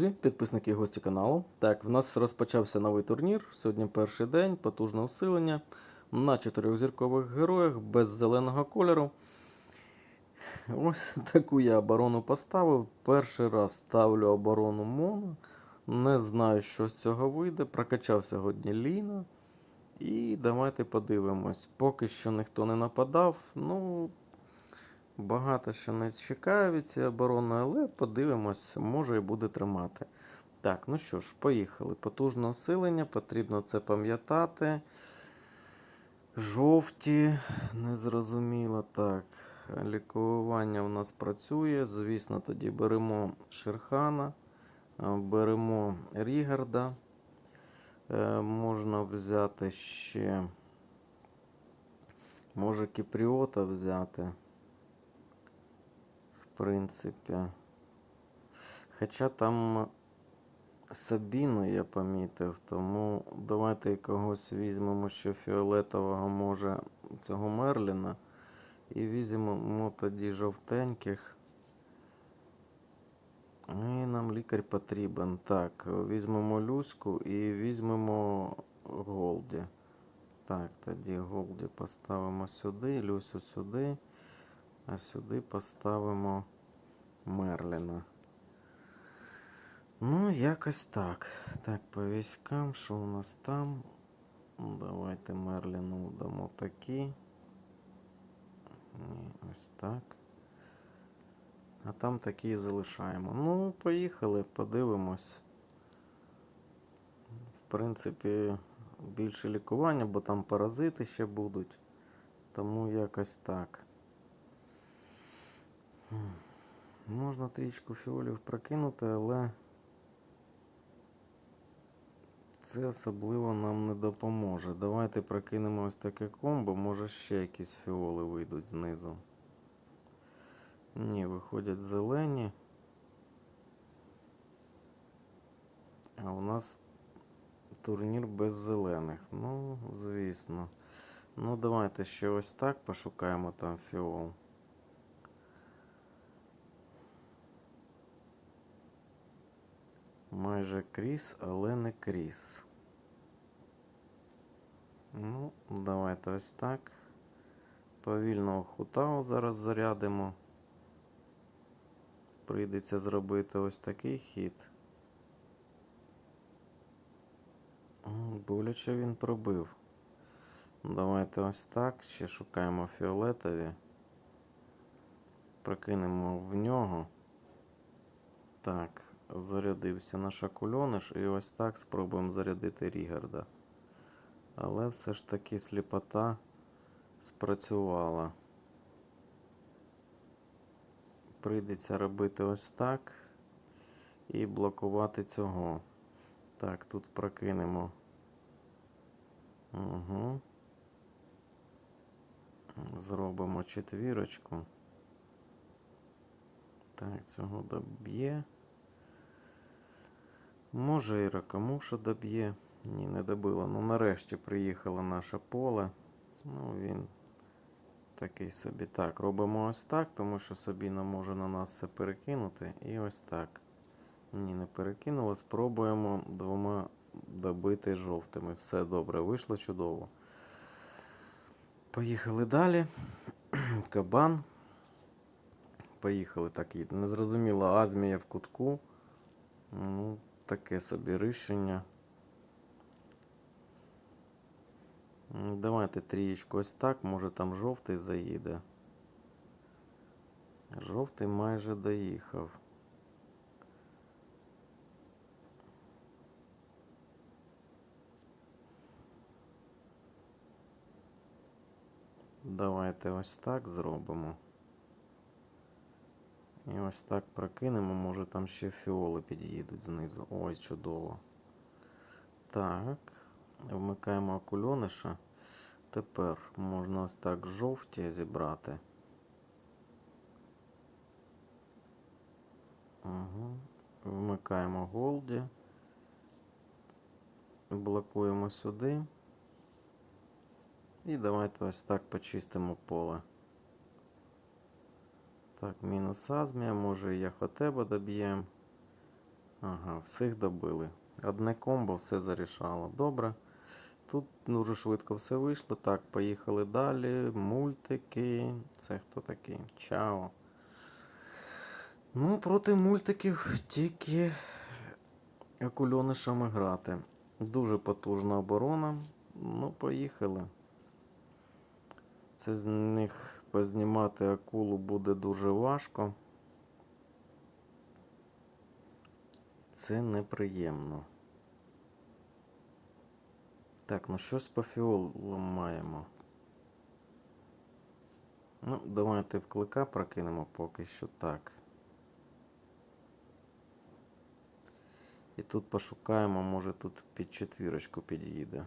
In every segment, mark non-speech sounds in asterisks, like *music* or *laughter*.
друзі, підписники гості каналу. Так, в нас розпочався новий турнір. Сьогодні перший день, потужне усилення на чотирьохзіркових героях без зеленого кольору. Ось таку я оборону поставив. Перший раз ставлю оборону Моно. Не знаю, що з цього вийде. Прокачав сьогодні Ліна. І давайте подивимось. Поки що ніхто не нападав. Ну, Багато що не чекає від цієї оборони, але подивимось, може і буде тримати. Так, ну що ж, поїхали. Потужне осилення, потрібно це пам'ятати. Жовті, незрозуміло. Так, лікування у нас працює. Звісно, тоді беремо Шерхана, беремо Рігарда. Е, можна взяти ще. Може Кіпріота взяти принципі. Хоча там Сабіну я помітив, тому давайте когось візьмемо ще фіолетового, може, цього Мерліна. І візьмемо тоді жовтеньких. І нам лікар потрібен. Так, візьмемо Люську і візьмемо Голді. Так, тоді Голді поставимо сюди, Люсю сюди. А сюди поставимо Мерліна. Ну, якось так. Так, по військам, що у нас там? Давайте Мерліну дамо такі. Ні, ось так. А там такі залишаємо. Ну, поїхали, подивимось. В принципі, більше лікування, бо там паразити ще будуть. Тому якось так. Можна трічку фіолів прокинути, але це особливо нам не допоможе. Давайте прокинемо ось таке комбо, може ще якісь фіоли вийдуть знизу. Ні, виходять зелені. А у нас турнір без зелених. Ну, звісно. Ну, давайте ще ось так пошукаємо там фіол. Майже кріс, але не кріс. Ну, давайте ось так. Повільного хутау зараз зарядимо. Прийдеться зробити ось такий хід. Боляче він пробив. Давайте ось так. Ще шукаємо фіолетові. Прокинемо в нього. Так, зарядився наш акульониш. І ось так спробуємо зарядити Рігарда. Але все ж таки сліпота спрацювала. Прийдеться робити ось так і блокувати цього. Так, тут прокинемо. Угу. Зробимо четвірочку. Так, цього доб'є. Може і ракомуша доб'є. Ні, не добила. Ну нарешті приїхало наше поле. Ну, він такий собі. Так, робимо ось так, тому що Сабіна може на нас це перекинути. І ось так. Ні, не перекинуло. Спробуємо двома добити жовтими. Все добре, вийшло чудово. Поїхали далі. *clears throat* Кабан. Поїхали так. Незрозуміло, Азмія в кутку. Ну, таке собі рішення. Давайте трієчку ось так, може там жовтий заїде. Жовтий майже доїхав. Давайте ось так зробимо. І ось так прокинемо, може там ще фіоли під'їдуть знизу. Ой, чудово. Так, вмикаємо окульониша. Тепер можна ось так жовті зібрати. Угу. Вмикаємо голді. Блокуємо сюди. І давайте ось так почистимо поле. Так, мінус азмія, може і яхотеба доб'ємо. Ага, всіх добили. Одне комбо все зарішало. Добре. Тут дуже швидко все вийшло. Так, поїхали далі. Мультики. Це хто такий? Чао. Ну, проти мультиків тільки акульонишами грати. Дуже потужна оборона. Ну, поїхали. Це з них познімати акулу буде дуже важко. Це неприємно. Так, ну щось по фіолам маємо. Ну, давайте в клика прокинемо поки що так. І тут пошукаємо, може тут під четвірочку під'їде.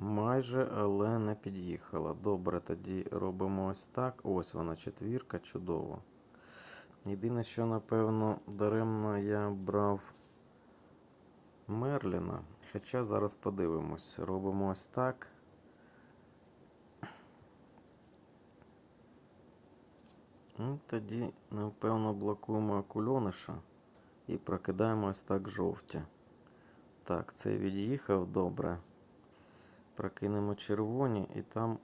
Майже, але не під'їхала. Добре, тоді робимо ось так. Ось вона четвірка, чудово. Єдине, що, напевно, даремно я брав Мерліна. Хоча зараз подивимось. Робимо ось так. Ну, тоді, напевно, блокуємо акульониша і прокидаємо ось так жовті. Так, цей від'їхав добре. Прокинемо червоні, і там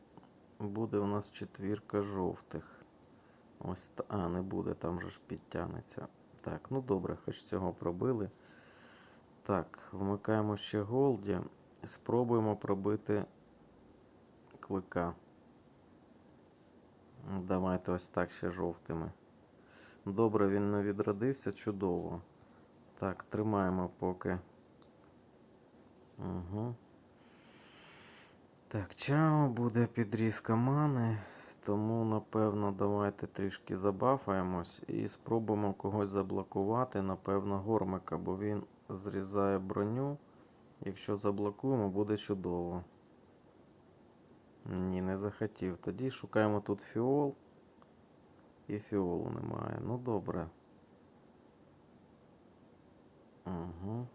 буде у нас четвірка жовтих. Ось. А, не буде, там же ж підтягнеться. Так, ну добре, хоч цього пробили. Так, вмикаємо ще голді. Спробуємо пробити клика. Давайте ось так ще жовтими. Добре, він не відродився, чудово. Так, тримаємо поки. Угу. Так, чао, буде підрізка мани. Тому, напевно, давайте трішки забафаємось і спробуємо когось заблокувати, напевно, гормика, бо він зрізає броню. Якщо заблокуємо, буде чудово. Ні, не захотів. Тоді шукаємо тут фіол. І фіолу немає. Ну добре. Угу.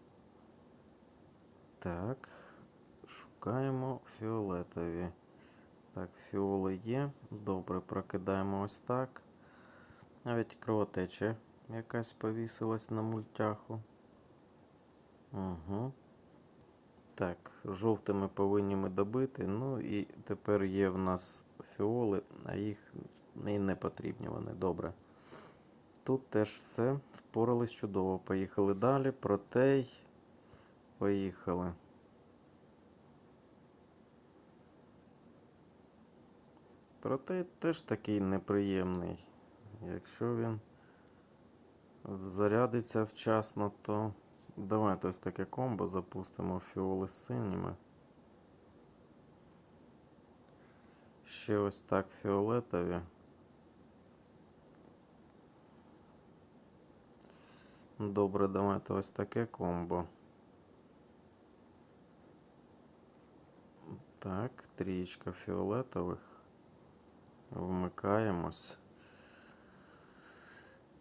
Так. Шукаємо фіолетові. Так, фіоли є. Добре, прокидаємо ось так. Навіть кровотеча якась повісилась на мультяху. Угу. Так, жовтими повинні ми добити. Ну і тепер є в нас фіоли, а їх і не потрібні вони. Добре. Тут теж все. Впорались чудово. Поїхали далі. Протей. Поїхали. Протей теж такий неприємний. Якщо він зарядиться вчасно, то давайте ось таке комбо запустимо фіоли з синіми. Ще ось так фіолетові. Добре, давайте ось таке комбо. Так, трієчка фіолетових. Вмикаємось.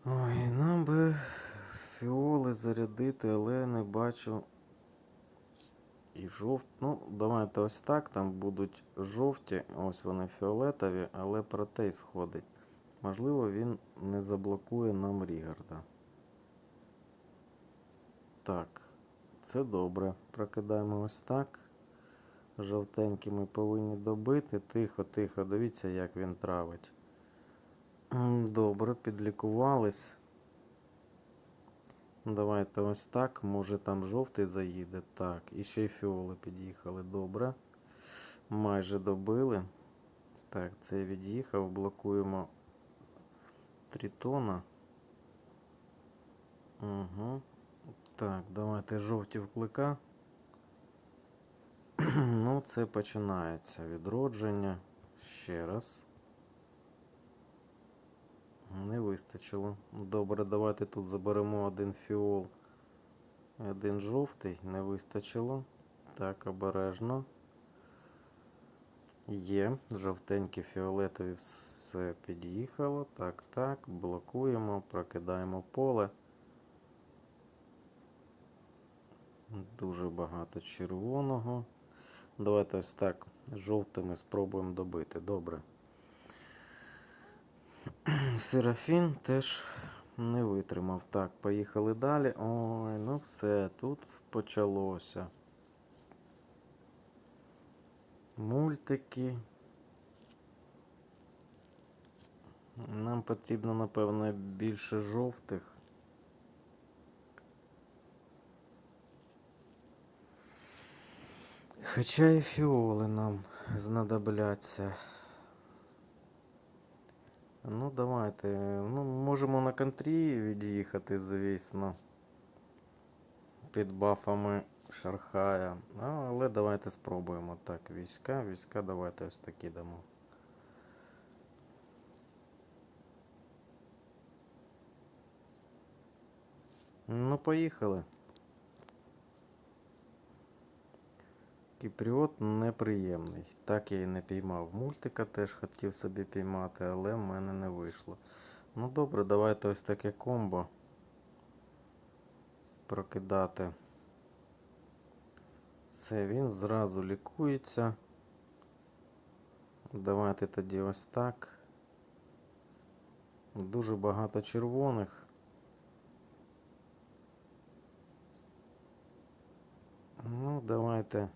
Ой, нам би фіоли зарядити, але не бачу. І жовт. Ну, давайте ось так. Там будуть жовті, ось вони фіолетові, але протей сходить. Можливо, він не заблокує нам Рігарда. Так, це добре. Прокидаємо ось так. Жовтенькі ми повинні добити. Тихо, тихо. Дивіться, як він травить. Добре, підлікувались. Давайте ось так. Може там жовтий заїде. Так, і ще й фіоли під'їхали. Добре. Майже добили. Так, цей від'їхав. Блокуємо тритона. Угу. Так, давайте жовті вклика. *clears throat* Ну, це починається відродження. Ще раз. Не вистачило. Добре, давайте тут заберемо один фіол. Один жовтий. Не вистачило. Так, обережно. Є. Жовтенькі фіолетові все під'їхало. Так, так. Блокуємо, прокидаємо поле. Дуже багато червоного. Давайте ось так. Жовтими спробуємо добити. Добре. *clears throat* Серафін теж Не витримав. Так, поїхали далі. Ой, ну все, тут почалося. Мультики. Нам потрібно, напевно, більше жовтих. Хоча і фіоли нам знадобляться. Ну, давайте. Ну, можемо на контрі від'їхати, звісно. Під бафами Шархая. Але давайте спробуємо. Так, війська, війська, давайте ось такі дамо. Ну, поїхали. Кіпріот неприємний. Так я і не піймав. Мультика теж хотів собі піймати, але в мене не вийшло. Ну добре, давайте ось таке комбо прокидати. Все, він зразу лікується. Давайте тоді ось так. Дуже багато червоних. Ну, давайте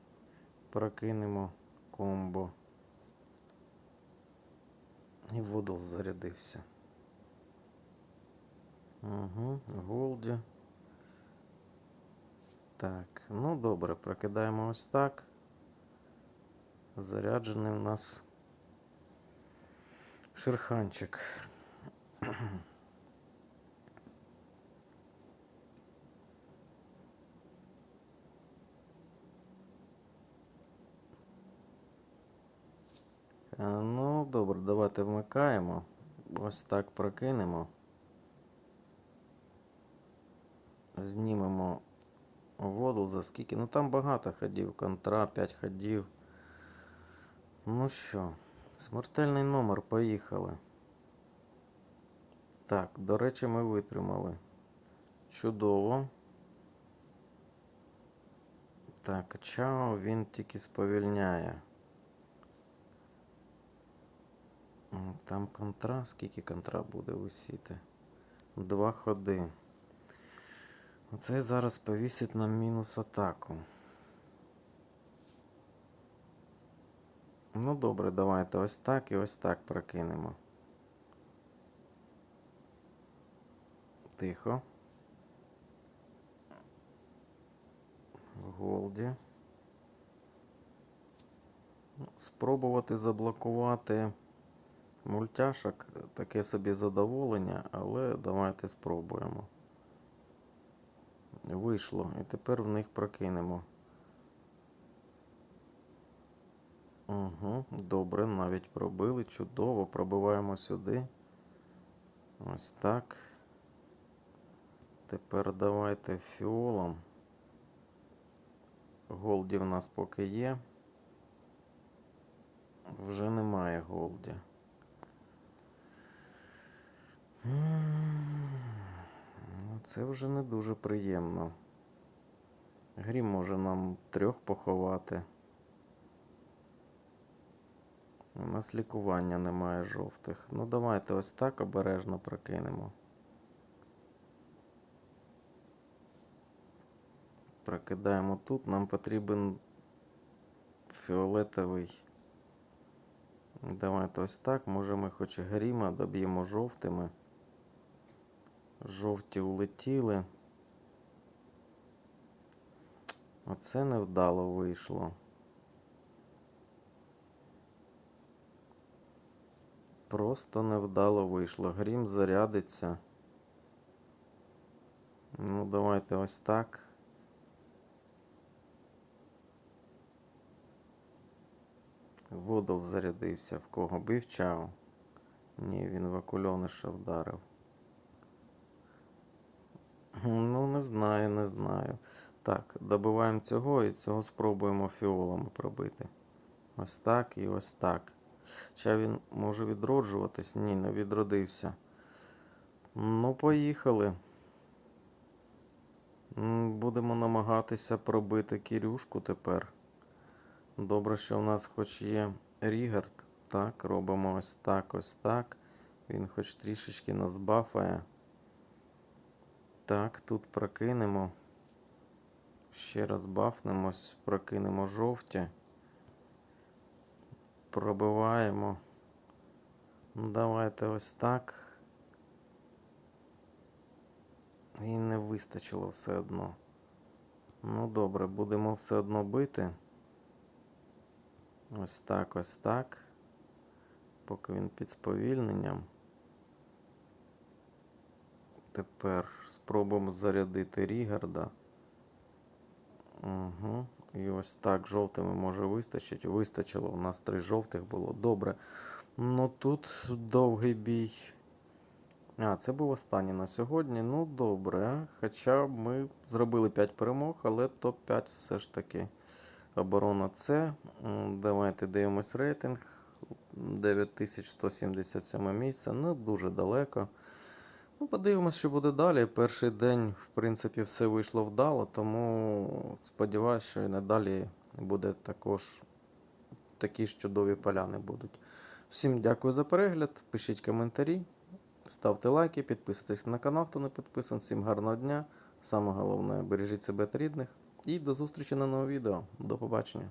прокинемо комбо. І водол зарядився. Угу, Голді. Так, ну добре, прокидаємо ось так. Заряджений у нас шерханчик. Е, Ну, добре, давайте вмикаємо. Ось так прокинемо. Знімемо воду за скільки. Ну там багато ходів, контра, 5 ходів. Ну що, смертельний номер, поїхали. Так, до речі, ми витримали. Чудово. Так, чао він тільки сповільняє. Там контра, скільки контра буде висіти? Два ходи. Оце зараз повісить нам мінус атаку. Ну добре, давайте ось так і ось так прокинемо. Тихо. Голді. Ну, Спробувати заблокувати мультяшок таке собі задоволення, але давайте спробуємо. Вийшло. І тепер в них прокинемо. Угу, добре, навіть пробили. Чудово. Пробиваємо сюди. Ось так. Тепер давайте фіолом. Голді в нас поки є. Вже немає голді. Ну, Це вже не дуже приємно. Грім може нам трьох поховати. У нас лікування немає жовтих. Ну давайте ось так обережно прокинемо. Прокидаємо тут. Нам потрібен фіолетовий. Давайте ось так. Може ми хоч гріма доб'ємо жовтими. Жовті улетіли. Оце невдало вийшло. Просто невдало вийшло. Грім зарядиться. Ну, давайте ось так. Водол зарядився. В кого бив чао? Ні, він в акульониша вдарив. Ну, не знаю, не знаю. Так, добиваємо цього і цього спробуємо фіолами пробити. Ось так і ось так. Ще він може відроджуватись? Ні, не відродився. Ну, поїхали. Будемо намагатися пробити Кірюшку тепер. Добре, що у нас хоч є Рігард. Так, робимо ось так, ось так. Він хоч трішечки нас бафає. Так, тут прокинемо. Ще раз бафнемось, прокинемо жовті. Пробиваємо. Ну, Давайте ось так. І не вистачило все одно. Ну добре, будемо все одно бити. Ось так, ось так. Поки він під сповільненням. Тепер спробуємо зарядити Рігарда. Угу. І ось так жовтими може вистачить. Вистачило. У нас три жовтих було. Добре. Ну тут довгий бій. А, це був останній на сьогодні. Ну, добре. Хоча ми зробили 5 перемог, але топ-5 все ж таки. Оборона С. Давайте дивимось рейтинг. 9177 місце. Ну, дуже далеко. Ну, подивимось, що буде далі. Перший день, в принципі, все вийшло вдало, тому сподіваюся, що і надалі буде також такі ж чудові поляни будуть. Всім дякую за перегляд. Пишіть коментарі, ставте лайки, підписуйтесь на канал, хто не підписаний. Всім гарного дня. Саме головне, бережіть себе та рідних. І до зустрічі на новому відео. До побачення.